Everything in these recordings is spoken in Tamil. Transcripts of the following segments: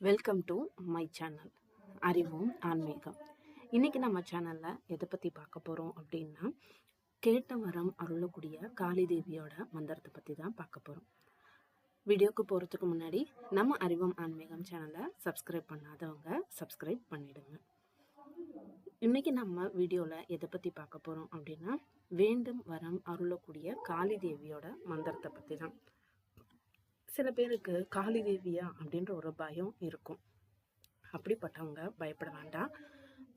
வெல்கம் டு மை சேனல் அறிவும் ஆன்மீகம். இன்றைக்கி நம்ம சேனலில் எதை பற்றி பார்க்க போகிறோம் அப்படின்னா கேட்ட வரம் அருளக்கூடிய காளி தேவியோட மந்திரத்தை பற்றி தான் பார்க்க போகிறோம் வீடியோக்கு போகிறதுக்கு முன்னாடி நம்ம அறிவும் ஆன்மீகம் சேனலை சப்ஸ்கிரைப் பண்ணாதவங்க சப்ஸ்கிரைப் பண்ணிவிடுங்க இன்றைக்கி நம்ம வீடியோவில் எதை பற்றி பார்க்க போகிறோம் அப்படின்னா வேண்டும் வரம் அருளக்கூடிய காளி தேவியோட மந்திரத்தை பற்றி தான். சில பேருக்கு காளி தேவியா அப்படின்ற ஒரு பயம் இருக்கும். அப்படிப்பட்டவங்க பயப்பட வேண்டாம்.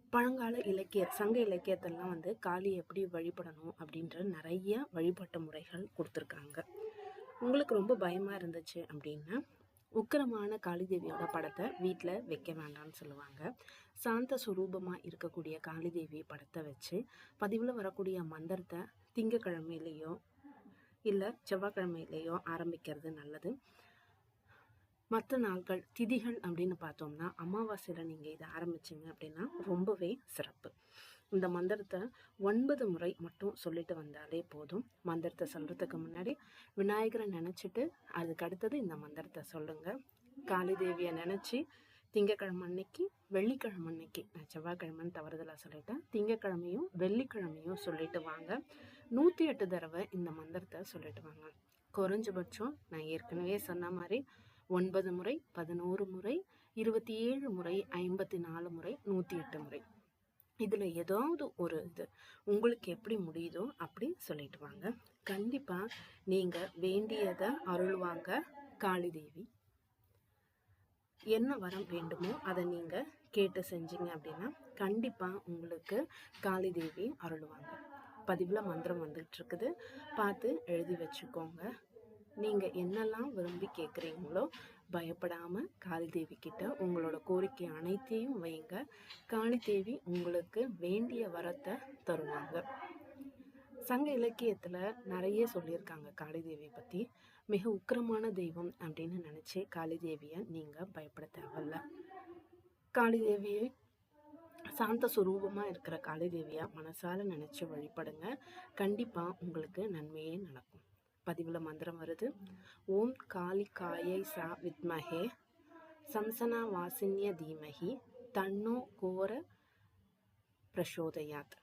பழங்கால இலக்கிய சங்க இலக்கியத்தெல்லாம் வந்து காளி எப்படி வழிபடணும் அப்படின்ற நிறைய வழிபட்ட முறைகள் கொடுத்துருக்காங்க. உங்களுக்கு ரொம்ப பயமாக இருந்துச்சு அப்படின்னா உக்கிரமான காளி தேவியோட படத்தை வீட்டில் வைக்க வேண்டாம்னு சொல்லுவாங்க. சாந்த சுரூபமாக இருக்கக்கூடிய காளி தேவி படத்தை வச்சு பதிவில் வரக்கூடிய மந்திரத்தை திங்கக்கிழமையிலையோ இல்லை செவ்வாய்க்கிழமையிலையோ ஆரம்பிக்கிறது நல்லது. மற்ற நாட்கள் திதிகள் அப்படின்னு பார்த்தோம்னா அமாவாசையில் நீங்கள் இதை ஆரம்பிச்சிங்க அப்படின்னா ரொம்பவே சிறப்பு. இந்த மந்திரத்தை ஒன்பது முறை மட்டும் சொல்லிட்டு வந்தாலே போதும். மந்திரத்தை சொல்கிறதுக்கு முன்னாடி விநாயகரை நினச்சிட்டு அதுக்கு அடுத்தது இந்த மந்திரத்தை சொல்லுங்கள் காளி தேவியை நினச்சி திங்கக்கிழமை அன்னைக்கு வெள்ளிக்கிழமை அன்னைக்கு நான் செவ்வாய்க்கிழமைன்னு தவறுதலாக சொல்லிட்டேன். திங்கக்கிழமையும் வெள்ளிக்கிழமையும் சொல்லிட்டு வாங்க. நூற்றி எட்டு தடவை இந்த மந்திரத்தை சொல்லிட்டு வாங்க. குறைஞ்சபட்சம் நான் ஏற்கனவே சொன்ன மாதிரி ஒன்பது முறை பதினோரு முறை இருபத்தி ஏழு முறை ஐம்பத்தி நாலு முறை நூற்றி எட்டு முறை. இதில் ஏதாவது ஒரு இது உங்களுக்கு எப்படி முடியுதோ அப்படி சொல்லிட்டு வாங்க. கண்டிப்பாக நீங்கள் வேண்டியதை அருள்வாங்க காளிதேவி. என்ன வரம் வேண்டுமோ அதை நீங்கள் கேட்டு செஞ்சீங்க அப்படின்னா கண்டிப்பாக உங்களுக்கு காளி தேவி அருளுவாங்க. பதிவில் மந்திரம் வந்துகிட்ருக்குது பார்த்து எழுதி வச்சுக்கோங்க. நீங்கள் என்னெல்லாம் விரும்பி கேட்குறீங்களோ பயப்படாமல் காளி தேவி கிட்ட உங்களோட கோரிக்கை அனைத்தையும் வைங்க. காளி தேவி உங்களுக்கு வேண்டிய வரத்தை தருவாங்க. சங்க இலக்கியத்தில் நிறைய சொல்லியிருக்காங்க. காளிதேவி பற்றி மிக உக்கிரமான தெய்வம் அப்படின்னு நினச்சி காளிதேவியை நீங்கள் பயப்பட தேவையில்ல. காளிதேவியை சாந்த சுரூபமாக இருக்கிற காளிதேவியாக மனசால நினச்சி வழிபடுங்க. கண்டிப்பாக உங்களுக்கு நன்மையே நடக்கும். பதிவில் மந்திரம் வருது. ஓம் காளி காயை சா வித்மஹே சம்சனா வாசின்ய தீமகி தன்னோ கோர பிரசோதயாத்.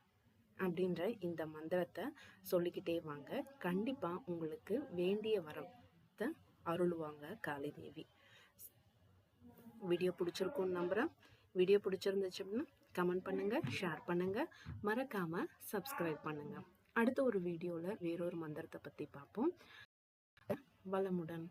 அப்படின்ற இந்த மந்திரத்தை சொல்லிக்கிட்டே வாங்க. கண்டிப்பாக உங்களுக்கு வேண்டிய வரத்தை அருள்வாங்க காளி தேவி வீடியோ பிடிச்சிருக்கும்னு நம்புகிறேன் வீடியோ பிடிச்சிருந்துச்சு அப்படின்னா கமெண்ட் பண்ணுங்கள் ஷேர் பண்ணுங்கள் மறக்காமல் சப்ஸ்கிரைப் பண்ணுங்கள் அடுத்த ஒரு வீடியோவில் வேறொரு மந்திரத்தை பற்றி பார்ப்போம். வளமுடன்.